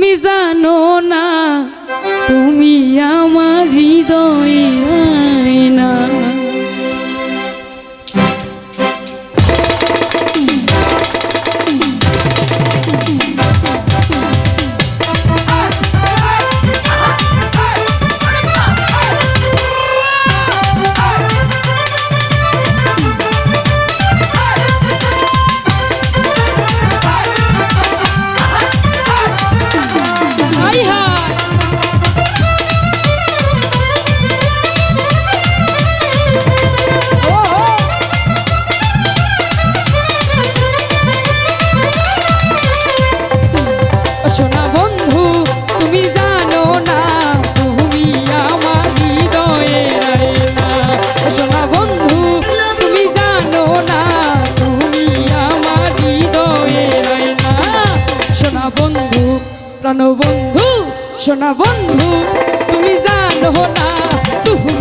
তুমি জানো না তুমি আমার হৃদয়ে। শোনা বন্ধু তুমি জানো না তুমি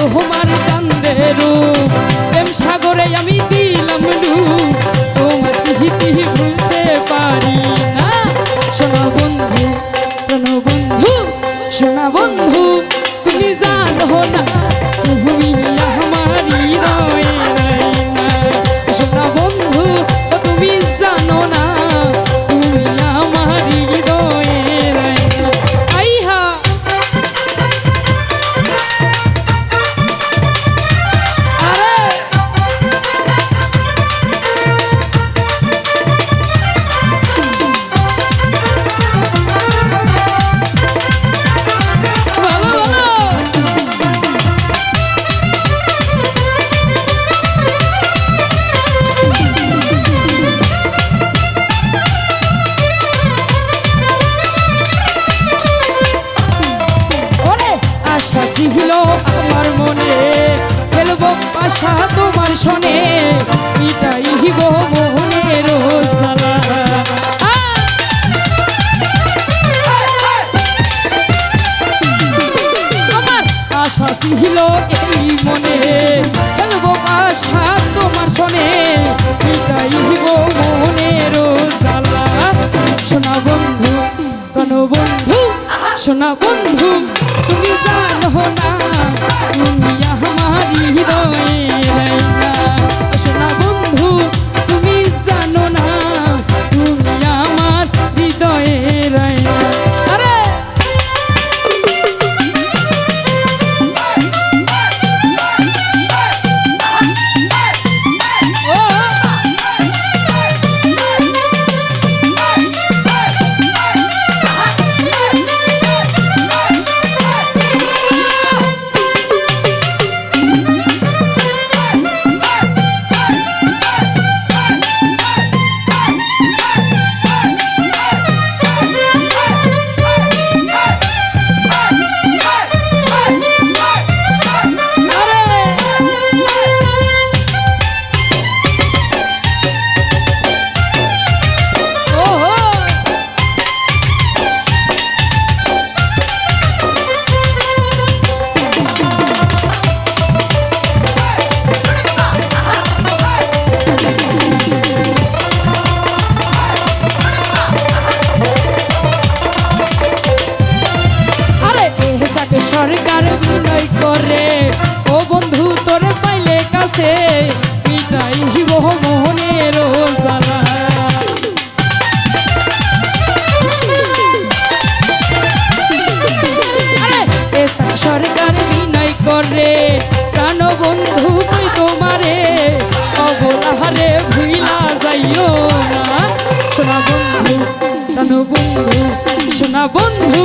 তোমার সন্দেহ প্রেম সাগরে আমি দিলাম ডুব। তোমার স্মৃতি ভুলতে পারি না। শোনা বন্ধু শোনো বন্ধু শোনা বন্ধু, তুমি জানো না শোনে, এটাই মোহনের আ! আমার আশা ছিল এই মনে খেলব আশা তোমার শোনে, এটাই মোহনের জ্বালা শোনা বন্ধু কোন বন্ধু, শোনা বন্ধু, তুমি জানো না, তুমি হৃদয়ে সরকার বিনয় করে। ও বন্ধু, তোর পাইলে কাছে পিটাই হিব মোহনের জ্বালা। সরকার বিনয় করে। প্রাণ বন্ধু তুই তোমারে অবলাহারে ভুইলা যাইও না। বন্ধু প্রাণ বন্ধু